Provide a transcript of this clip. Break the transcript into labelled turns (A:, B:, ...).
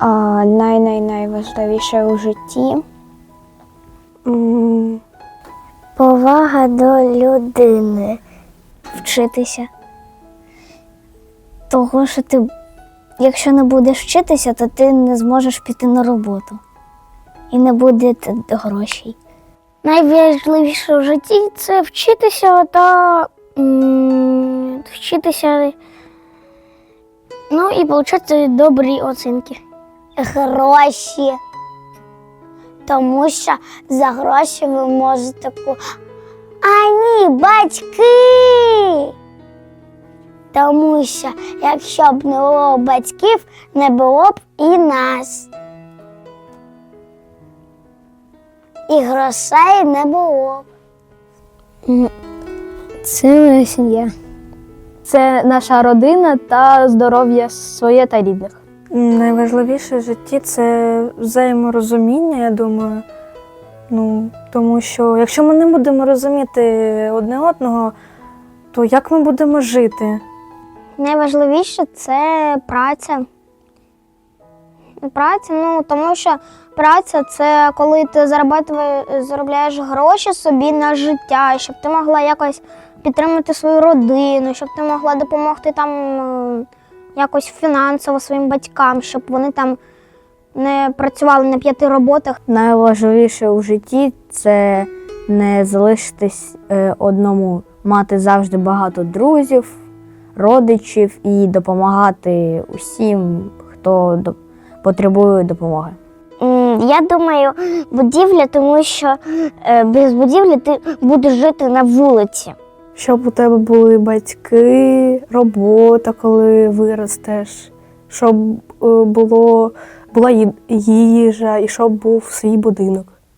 A: А най-най-найважливіше у житті повага до людини. Вчитися. Того, що ти, якщо не будеш вчитися, то ти не зможеш піти на роботу. І не буде грошей. Найважливіше в житті це вчитися та вчитися. Ну і отримати добрі оцінки. Гроші. Тому що за гроші ви можете ку. А ні, батьки. Тому що якщо б не було батьків, не було б і нас. І грошей не було. Це моя сім'я.
B: Це наша родина та здоров'я своє та рідних.
C: Найважливіше в житті це взаєморозуміння, я думаю. Ну, тому що якщо ми не будемо розуміти одне одного, то як ми будемо жити?
A: Найважливіше це праця. Праця, ну тому що праця це коли ти заробляєш гроші собі на життя, щоб ти могла якось підтримати свою родину, щоб ти могла допомогти там е, якось фінансово своїм батькам, щоб вони там не працювали на п'яти роботах.
B: Найважливіше у житті це не залишитись е, одному, мати завжди багато друзів, родичів і допомагати усім, хто потребує допомоги.
A: Я думаю, будівля, тому що е, без будівлі ти будеш жити на вулиці.
C: Щоб у тебе були батьки, робота, коли виростеш, щоб е, було, була їжа і щоб був свій будинок.